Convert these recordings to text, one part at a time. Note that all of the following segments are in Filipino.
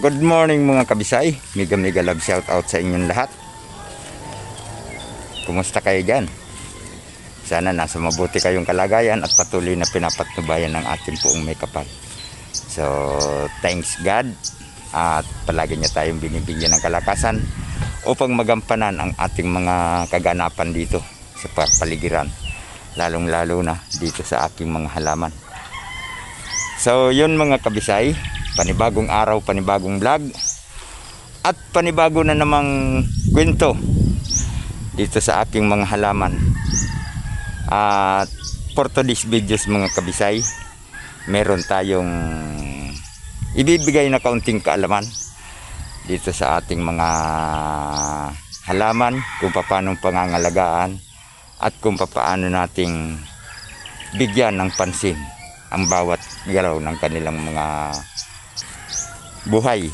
Good morning mga kabisay. Mega mega love shout out sa inyong lahat. Kumusta kayo dyan? Sana nasa mabuti kayong kalagayan at patuloy na pinapatnubayan ng ating puong may kapal. So, thanks God at palagi niya tayong binibigyan ng kalakasan upang magampanan ang ating mga kaganapan dito sa pa- paligiran. Lalong lalo na dito sa aking mga halaman. So, yun mga kabisay, panibagong araw, panibagong vlog at panibago na namang kwento dito sa aking mga halaman. At for today's videos mga kabisay, meron tayong ibibigay na kaunting kaalaman dito sa ating mga halaman kung paano pangangalagaan at kung paano nating bigyan ng pansin ang bawat galaw ng kanilang mga buhay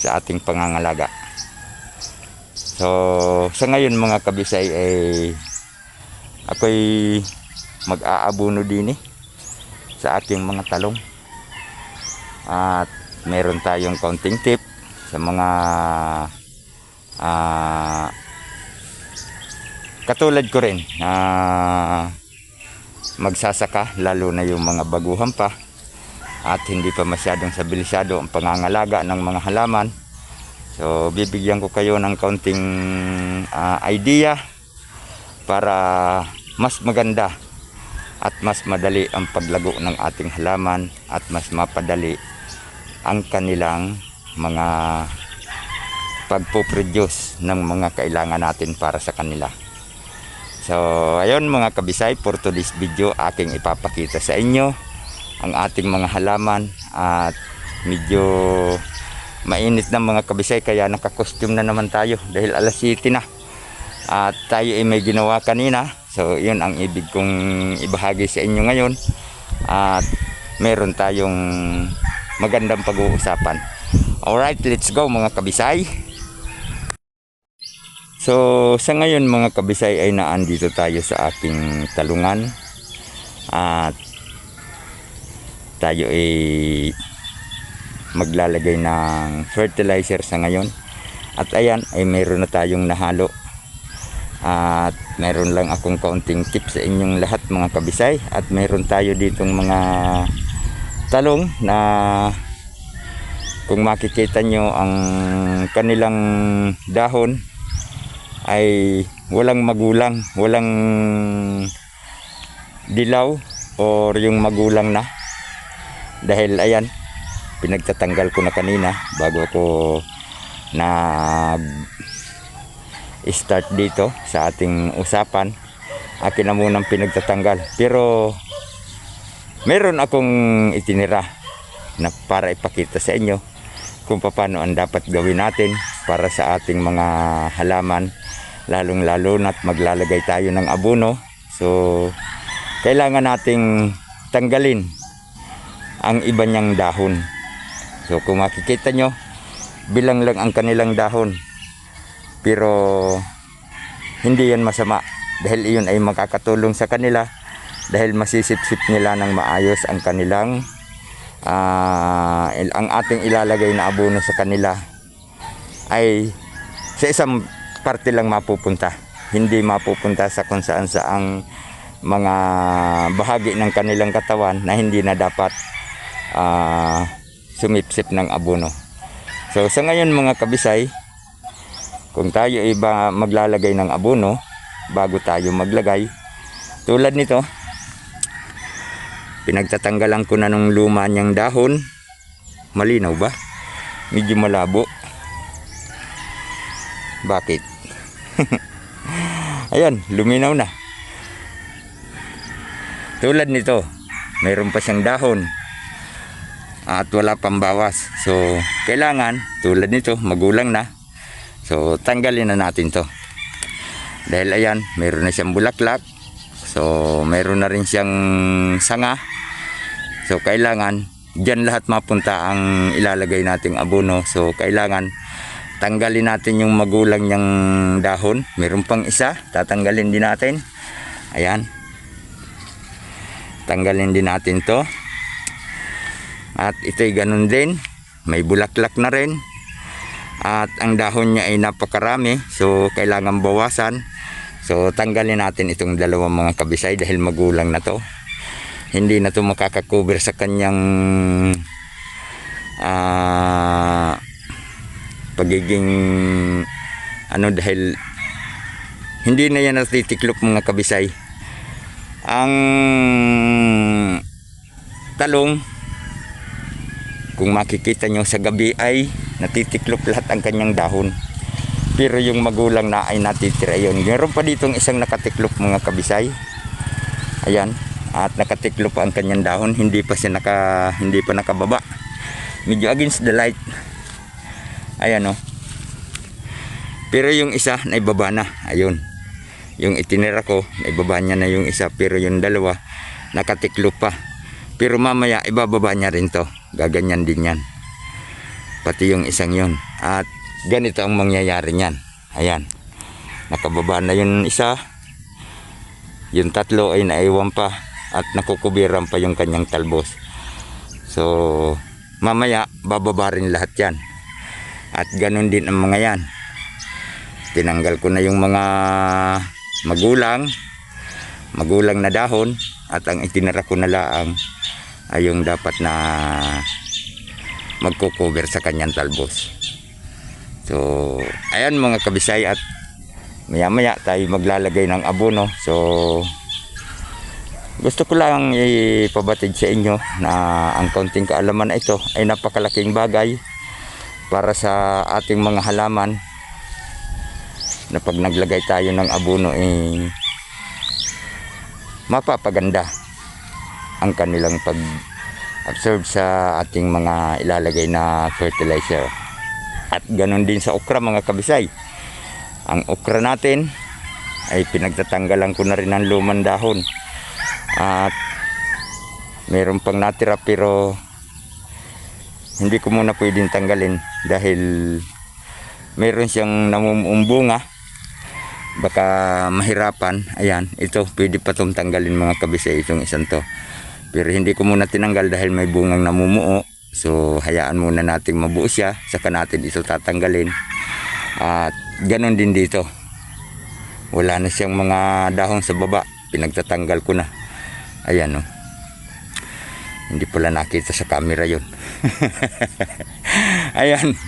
sa ating pangangalaga. So, sa ngayon mga kabisay ay ako'y mag-aabuno din eh sa aking mga talong. At meron tayong counting tip sa mga ah, katulad ko rin na magsasaka lalo na yung mga baguhan pa at hindi pa masyadong sabilisado ang pangangalaga ng mga halaman. So bibigyan ko kayo ng kaunting ah, idea para mas maganda at mas madali ang paglago ng ating halaman at mas mapadali ang kanilang mga pagpo-produce ng mga kailangan natin para sa kanila. So, ayun mga kabisay, for today's video, aking ipapakita sa inyo ang ating mga halaman at medyo mainit na mga kabisay kaya nakakostume na naman tayo dahil alas 7 na. At tayo ay may ginawa kanina. So, yun ang ibig kong ibahagi sa inyo ngayon. At meron tayong magandang pag-uusapan. Alright, let's go mga kabisay. So, sa ngayon mga kabisay ay naandito tayo sa aking talungan. At tayo ay maglalagay ng fertilizer sa ngayon. At ayan, ay meron na tayong nahalo. At meron lang akong kaunting tip sa inyong lahat mga kabisay. At meron tayo ditong mga talong na kung makikita nyo ang kanilang dahon ay walang magulang, walang dilaw or yung magulang na. Dahil ayan, pinagtatanggal ko na kanina bago ko nag start dito sa ating usapan. Akin na munang pinagtatanggal. Pero meron akong itinira na para ipakita sa inyo kung paano ang dapat gawin natin para sa ating mga halaman lalong lalo na't maglalagay tayo ng abono so kailangan nating tanggalin ang iba niyang dahon. So kung makikita nyo bilang lang ang kanilang dahon. Pero hindi yan masama. Dahil iyon ay makakatulong sa kanila. Dahil masisip-sip nila ng maayos ang kanilang il- ang ating ilalagay na abono sa kanila ay sa isang parte lang mapupunta. Hindi mapupunta sa kung saan saang mga bahagi ng kanilang katawan na hindi na dapat ah, sumipsip ng abono. So sa ngayon mga kabisay, kung tayo iba maglalagay ng abono bago tayo maglagay, tulad nito, pinagtatanggalan ko na ng luma niyang dahon. Malinaw ba? Medyo malabo. Bakit? Ayan, luminaw na. Tulad nito, mayroon pa siyang dahon at wala pang bawas. So, kailangan, tulad nito, magulang na. So, tanggalin na natin to. Dahil ayan, mayroon na siyang bulaklak. So, mayroon na rin siyang sanga. So, kailangan, dyan lahat mapunta ang ilalagay nating abono. So, kailangan, tanggalin natin yung magulang niyang dahon. Meron pang isa, tatanggalin din natin. Ayan. Tanggalin din natin to. At ito'y ganun din. may bulaklak na rin. At ang dahon niya ay napakarami, so kailangan bawasan. So tanggalin natin itong dalawang mga kabisay dahil magulang na to. Hindi na to makakakover sa kanyang ah pagiging ano dahil hindi na yan natitiklop mga kabisay. Ang talong kung makikita nyo sa gabi ay natitiklop lahat ang kanyang dahon. Pero yung magulang na ay natitira yun. Meron pa ditong isang nakatiklop mga kabisay. Ayan. At nakatiklop ang kanyang dahon. Hindi pa siya naka hindi pa nakababa. Medyo against the light. Ayan o pero yung isa naibaba na. Ayun. Yung itinira ko naibaba niya na yung isa. Pero yung dalawa nakatiklop pa. Pero mamaya ibababa niya rin to gaganyan din yan. Pati yung isang yun. At ganito ang mangyayari niyan. Ayan. Nakababa na yung isa. Yung tatlo ay naiwan pa at nakukubiran pa yung kanyang talbos. So mamaya bababa rin lahat yan. At ganun din ang mga yan. Tinanggal ko na yung mga magulang. Magulang na dahon. At ang itinara ko na laang ay yung dapat na magko-cover sa kanyang talbos. So, ayan mga kabisay at maya maya tayo maglalagay ng abono. So, gusto ko lang ipabatid sa inyo na ang kaunting kaalaman na ito ay napakalaking bagay para sa ating mga halaman na pag naglagay tayo ng abono eh mapapaganda ang kanilang pag absorb sa ating mga ilalagay na fertilizer. At ganon din sa okra mga kabisay. Ang okra natin ay pinagtatanggalan ko na rin ng lumang dahon. At meron pang natira pero hindi ko muna pwedeng tanggalin dahil meron siyang namumumbunga. Baka mahirapan. Ayan ito pwede pa itong tanggalin mga kabisay itong isang to pero hindi ko muna tinanggal dahil may bungang namumuo. So hayaan muna natin mabuo siya. Saka natin ito tatanggalin. At ganon din dito. Wala na siyang mga dahon sa baba. Pinagtatanggal ko na. Ayan. Oh. Hindi pala nakita sa camera yon. Ayan.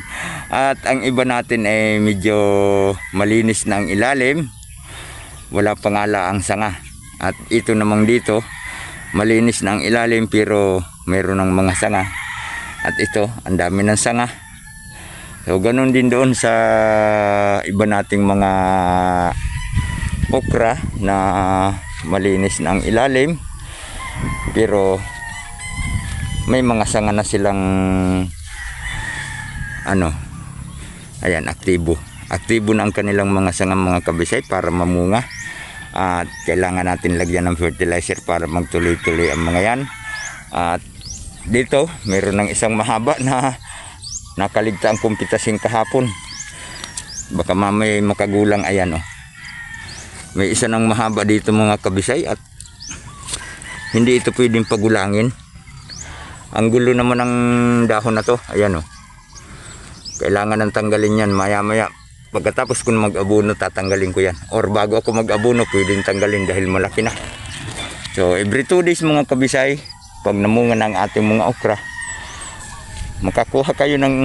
At ang iba natin ay medyo malinis na ang ilalim. Wala pangala ang sanga. At ito namang dito malinis na ang ilalim pero meron ng mga sanga. At ito ang dami ng sanga. So ganun din doon sa iba nating mga okra na malinis na ang ilalim. Pero may mga sanga na silang ano ayan aktibo. Aktibo na ang kanilang mga sanga mga kabisay para mamunga at kailangan natin lagyan ng fertilizer para magtuloy-tuloy ang mga yan at dito meron ng isang mahaba na nakaligta ang kumpitasing kahapon baka mamaya makagulang ayan oh. may isa ng mahaba dito mga kabisay at hindi ito pwedeng pagulangin ang gulo naman ng dahon na to ayan oh. kailangan ng tanggalin yan maya maya Pagkatapos ko mag-abono, tatanggalin ko yan. Or bago ako mag-abono, pwedeng tanggalin dahil malaki na. So, every 2 days mga kabisay, pag namunga ng ating mga okra, makakuha kayo ng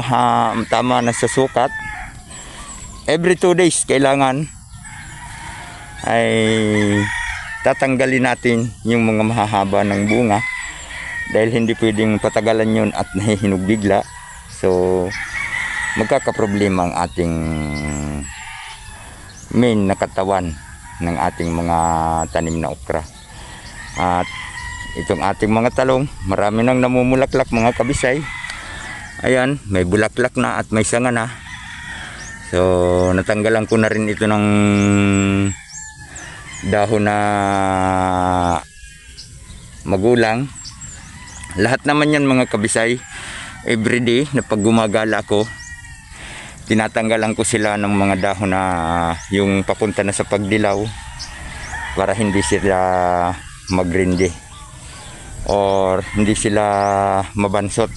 maha, tama na sa sukat. Every 2 days, kailangan ay tatanggalin natin yung mga mahahaba ng bunga dahil hindi pwedeng patagalan yun at nahihinog bigla. So, magkakaproblema ang ating main na katawan ng ating mga tanim na okra. At itong ating mga talong marami nang namumulaklak mga kabisay. Ayan may bulaklak na at may sanga na. So natanggalan ko na rin ito ng dahon na magulang. Lahat naman yan mga kabisay everyday na pag gumagala ako tinatanggalan ko sila ng mga dahon na yung papunta na sa pagdilaw para hindi sila magrindi or hindi sila mabansot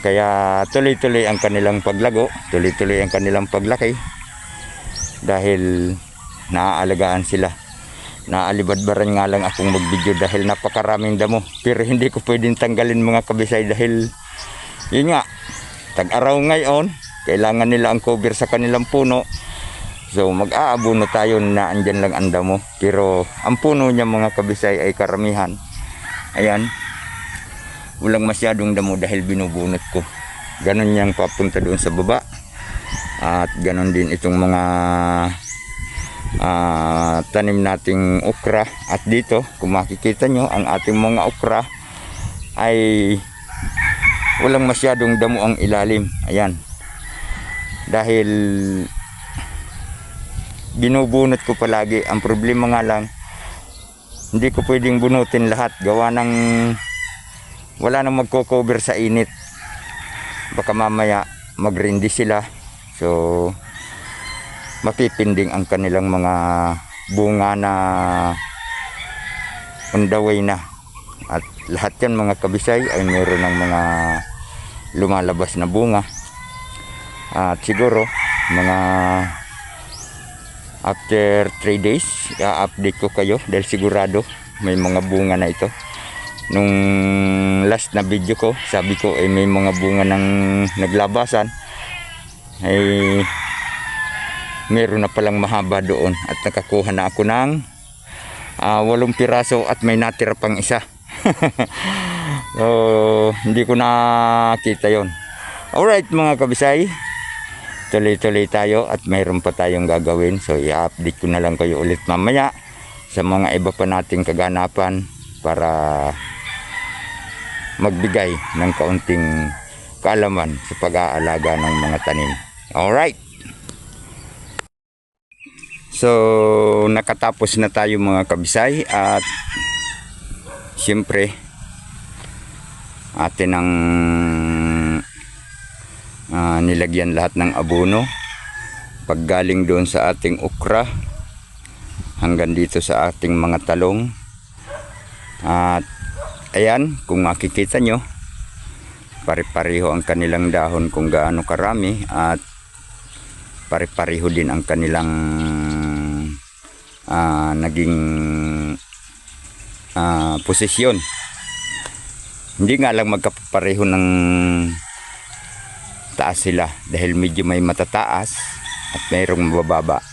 Kaya tuloy-tuloy ang kanilang paglago, tuloy-tuloy ang kanilang paglaki dahil naaalagaan sila. Naalibadbaran nga lang akong mag-video dahil napakaraming damo. Pero hindi ko pwedeng tanggalin mga kabisay dahil yun nga, tag-araw ngayon, kailangan nila ang cover sa kanilang puno. So mag-aabono tayo na andyan lang ang damo. Pero ang puno niya mga kabisay ay karamihan. Ayan, walang masyadong damo dahil binubunot ko. Ganon yang papunta doon sa baba. At ganon din itong mga ah, tanim nating okra. At dito, kung makikita nyo, ang ating mga okra ay walang masyadong damo ang ilalim. Ayan. Dahil binubunot ko palagi. Ang problema nga lang, hindi ko pwedeng bunutin lahat. Gawa ng wala nang magko-cover sa init. Baka mamaya magrindi sila. So, mapipinding ang kanilang mga bunga na on the way na. At lahat yan mga kabisay ay meron ng mga lumalabas na bunga. At siguro, mga after 3 days, i-update ko kayo dahil sigurado may mga bunga na ito. Nung last na video ko, sabi ko ay may mga bunga ng naglabasan. Ay meron na palang mahaba doon at nakakuha na ako ng ah, walong piraso at may natira pang isa. so, hindi ko nakita yon. Alright mga kabisay, tuloy-tuloy tayo at mayroon pa tayong gagawin. So, i-update ko na lang kayo ulit mamaya sa mga iba pa nating kaganapan para magbigay ng kaunting kaalaman sa pag-aalaga ng mga tanim. Alright! So, nakatapos na tayo mga kabisay at siyempre atin ang nilagyan lahat ng abono paggaling doon sa ating okra hanggang dito sa ating mga talong. At ayan kung makikita nyo pare-pareho ang kanilang dahon kung gaano karami at pare-pareho din ang kanilang ah, naging ah, posisyon. Hindi nga lang magkapareho ng taas sila dahil medyo may matataas at mayroong mababa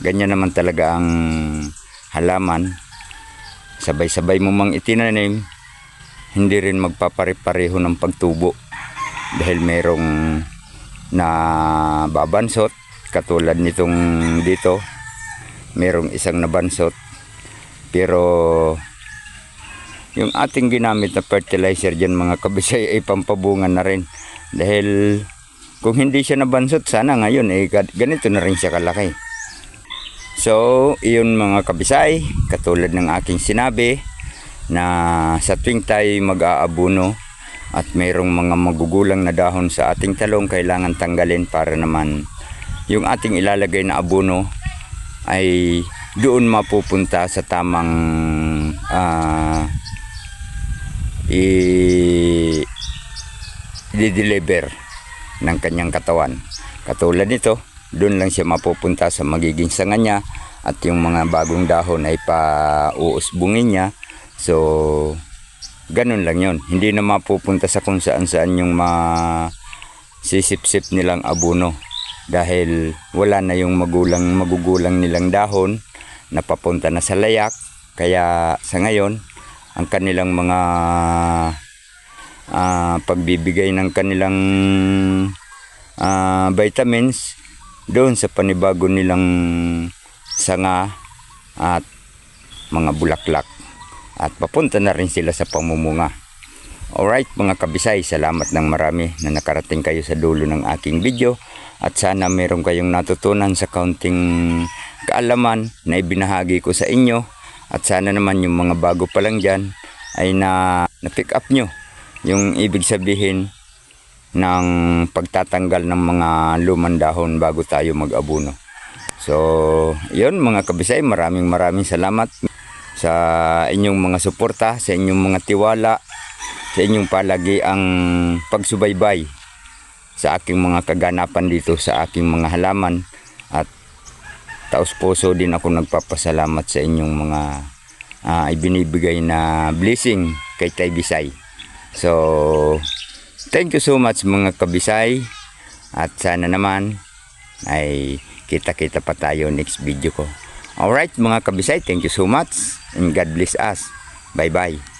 ganyan naman talaga ang halaman. Sabay-sabay mo mang itinanim hindi rin magpapare-pareho ng pagtubo dahil merong na babansot katulad nitong dito merong isang nabansot. Pero yung ating ginamit na fertilizer dyan mga kabisay ay pampabungan na rin dahil kung hindi siya nabansot sana ngayon eh ga- ganito na rin siya kalaki. So iyon mga kabisay katulad ng aking sinabi na sa tuwing tayo mag-aabuno at mayroong mga magugulang na dahon sa ating talong kailangan tanggalin para naman yung ating ilalagay na abono ay doon mapupunta sa tamang i i-deliver ng kanyang katawan. Katulad nito, doon lang siya mapupunta sa magiging sanga niya at yung mga bagong dahon ay pa-uusbungin niya. So, ganun lang yon Hindi na mapupunta sa kung saan saan yung ma sisip-sip nilang abono dahil wala na yung magulang magugulang nilang dahon na papunta na sa layak kaya sa ngayon ang kanilang mga ah, pagbibigay ng kanilang ah, vitamins doon sa panibago nilang sanga at mga bulaklak. At papunta na rin sila sa pamumunga. Alright mga kabisay, salamat ng marami na nakarating kayo sa dulo ng aking video. At sana meron kayong natutunan sa kaunting kaalaman na ibinahagi ko sa inyo. At sana naman yung mga bago pa lang dyan ay na, na pick up nyo yung ibig sabihin ng pagtatanggal ng mga lumang dahon bago tayo mag-abuno. So, yun mga kabisay, maraming maraming salamat sa inyong mga suporta, sa inyong mga tiwala, sa inyong palagi ang pagsubaybay sa aking mga kaganapan dito sa aking mga halaman at taos puso din ako nagpapasalamat sa inyong mga ah, ibinibigay na blessing kay Tay Bisay. So, thank you so much mga kabisay at sana naman ay kita-kita pa tayo next video ko. Alright mga kabisay, thank you so much and God bless us. Bye-bye.